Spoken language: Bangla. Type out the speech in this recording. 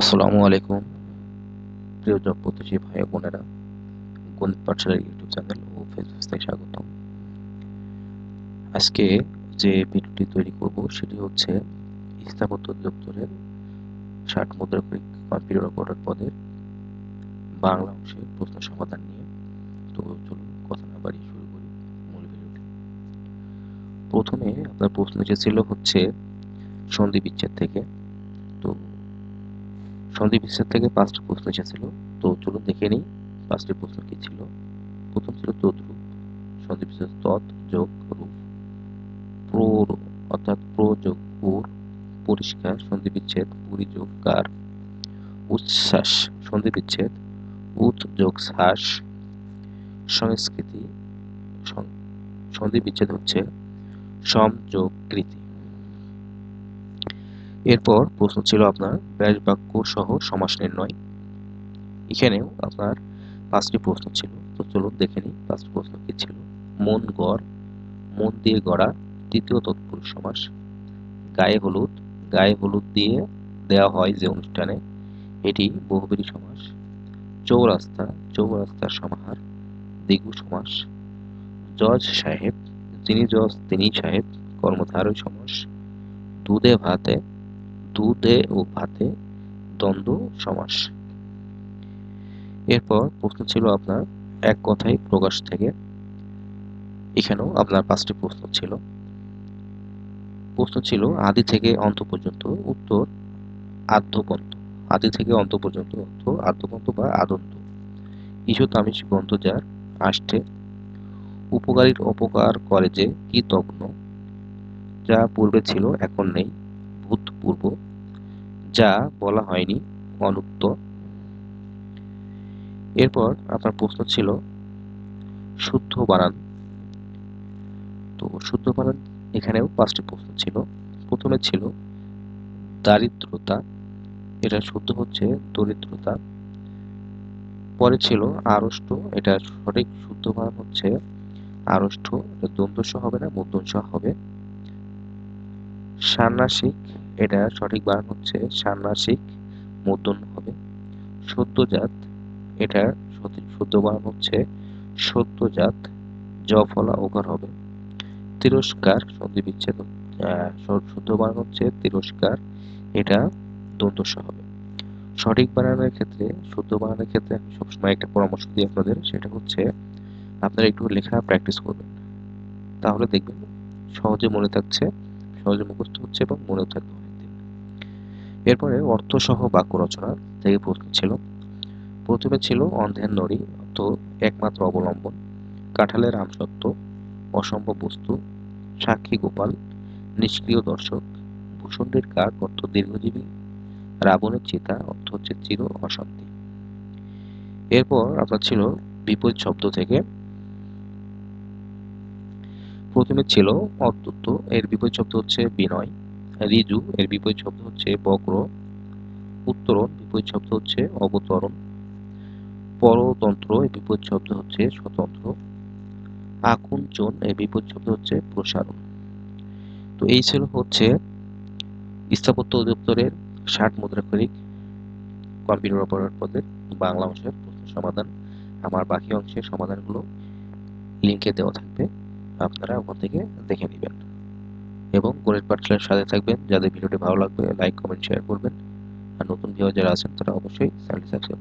আসসালামু আলাইকুম। প্রিয় প্রত্যাশী ভাই বোনেরা, গণিত পাঠশালার ইউটিউব চ্যানেল ও ফেসবুক থেকে স্বাগতম। আজকে যে ভিডিওটি তৈরি করব, সেটি হচ্ছে স্থাপত্য দপ্তরের ষাট মুদ্রাকরিক কম্পিউটার অপারেটর পদের বাংলা অংশের প্রশ্ন সমাধান নিয়ে। তো চলুন কথা না বাড়িয়ে শুরু করি মূল ভিডিওটি। প্রথমে আপনার প্রশ্ন এসেছিল হচ্ছে সন্ধি বিচ্ছেদ থেকে। তো সন্ধি বিচ্ছেদ থেকে পাঁচটি প্রশ্ন এসেছিল। তো চলুন দেখে নিই পাঁচটি প্রশ্ন কি ছিল। প্রথম ছিল তদ্রূপ সন্ধি বিচ্ছেদ তৎ যোগ, রূপ। প্র অর্থাৎ প্র যোগ পুর পরিষ্কার সন্ধি বিচ্ছেদ পুরি যোগ কার। উচ্ছ্বাস সন্ধি বিচ্ছেদ উৎ যোগ শ্বাস। সংস্কৃতি সন্ধি বিচ্ছেদ হচ্ছে সম যোগ কৃতি। এরপর প্রশ্ন ছিল আপনার ব্যাস বাক্য সহ সমাস নির্ণয় এখানেও আপনার পাঁচটি প্রশ্ন ছিল। তো চলুন দেখে নিই পাঁচটি প্রশ্ন কি ছিল। মন গড়, মন দিয়ে গড়া, তৃতীয় তৎপুরুষ সমাস। গায়ে হলুদ গায়ে হলুদ দিয়ে দেওয়া হয় যে অনুষ্ঠানে, এটি বহুবেরী সমাস। চৌরাস্তা, চৌরাস্তার সমাহার দিগু সমাস। জজ সাহেব, যিনি জজ তিনি সাহেব কর্মধারয় সমাস। দুধে ভাতে দুধে ও ভাতে দ্বন্দ্ব, সমাস। এরপর প্রশ্ন ছিল আপনার এক কথায় প্রকাশ থেকে। এখানেও আপনার পাঁচটি প্রশ্ন ছিল। প্রশ্ন ছিল, আদি থেকে অন্ত পর্যন্ত উত্তর আদ্যপন্ত। আদি থেকে অন্ত পর্যন্ত অর্থ আদ্যপন্ত বা আদন্ত। তামিশ গ্রন্থ যার আষ্টে উপকারীর অপকার করে যে কি কৃতজ্ঞ যা পূর্বে ছিল, এখন নেই। ভূতপূর্ব যা বলা হয়নি, অনুক্ত। এরপর আপনার প্রশ্ন ছিল, শুদ্ধ বানান। তো শুদ্ধ বানান এখানেও পাঁচটি প্রশ্ন ছিল। প্রথমে ছিল, দারিদ্রতা, এটা শুদ্ধ হচ্ছে দরিদ্রতা। পরে ছিল, আড়ষ্ট, এটা সঠিক শুদ্ধ বানান হচ্ছে আড়ষ্ট দ্বন্দ্বস হবে না মধ্যংশ হবে। ষান্মাসিক এটা সঠিক বানান হচ্ছে ষান্মাসিক মধ্যন হবে। সদ্যজাত, এটা শুদ্ধ বানান হচ্ছে সদ্যজাত জ ফলা ওভার হবে। তিরস্কার, সন্ধি বিচ্ছেদ শুদ্ধ বানান হচ্ছে তিরস্কার, এটা দন্তস্ব হবে। সঠিক বানানোর ক্ষেত্রে শুদ্ধ বানানোর ক্ষেত্রে আমি সবসময় একটা পরামর্শ দিই আপনাদের, সেটা হচ্ছে আপনারা একটু লেখা প্র্যাকটিস করবেন। তাহলে দেখবেন সহজে মনে থাকছে, সহজে মুখস্থ হচ্ছে এবং মনেও থাকবে। এরপরে অর্থসহ বাক্য রচনা থেকে প্রশ্ন ছিল, প্রথমে ছিল অন্ধের নড়ি অর্থ একমাত্র অবলম্বন কাঁঠালের আমসত্ব অসম্ভব বস্তু, সাক্ষী গোপাল, নিষ্ক্রিয় দর্শক ভূষণ্ডের কাক, অর্থ দীর্ঘজীবী, রাবণের চিতা, অর্থ হচ্ছে চির অশান্তি। এরপর আপনার ছিল বিপরীত শব্দ থেকে, প্রথমে ছিল অত্যুত্ত এর বিপরীত শব্দ হচ্ছে বিনয় রিজু, এর বিপরীত শব্দ হচ্ছে বক্র। উত্তরণ, বিপরীত শব্দ হচ্ছে অবতরণ। পরতন্ত্র, এর বিপরীত শব্দ হচ্ছে স্বতন্ত্র। আকুঞ্চন, এর বিপরীত শব্দ হচ্ছে প্রসারণ। তো এই ছিল হচ্ছে স্থাপত্য অধিদপ্তরের ষাট মুদ্রাক্ষরিক কম্পিউটার অপারেটর পদের বাংলা অংশের প্রশ্ন সমাধান। আমার বাকি অংশের সমাধানগুলো লিঙ্কে দেওয়া থাকবে। আপনারা ওখান থেকে দেখে নেবেন। এবং গণিত পাঠশালার সাথে থাকবেন। যাদের ভিডিওটি ভালো লাগবে লাইক কমেন্ট শেয়ার করবেন। আর নতুন ভিউয়ার যারা আছেন, তারা অবশ্যই চ্যানেলটি সাবস্ক্রাইব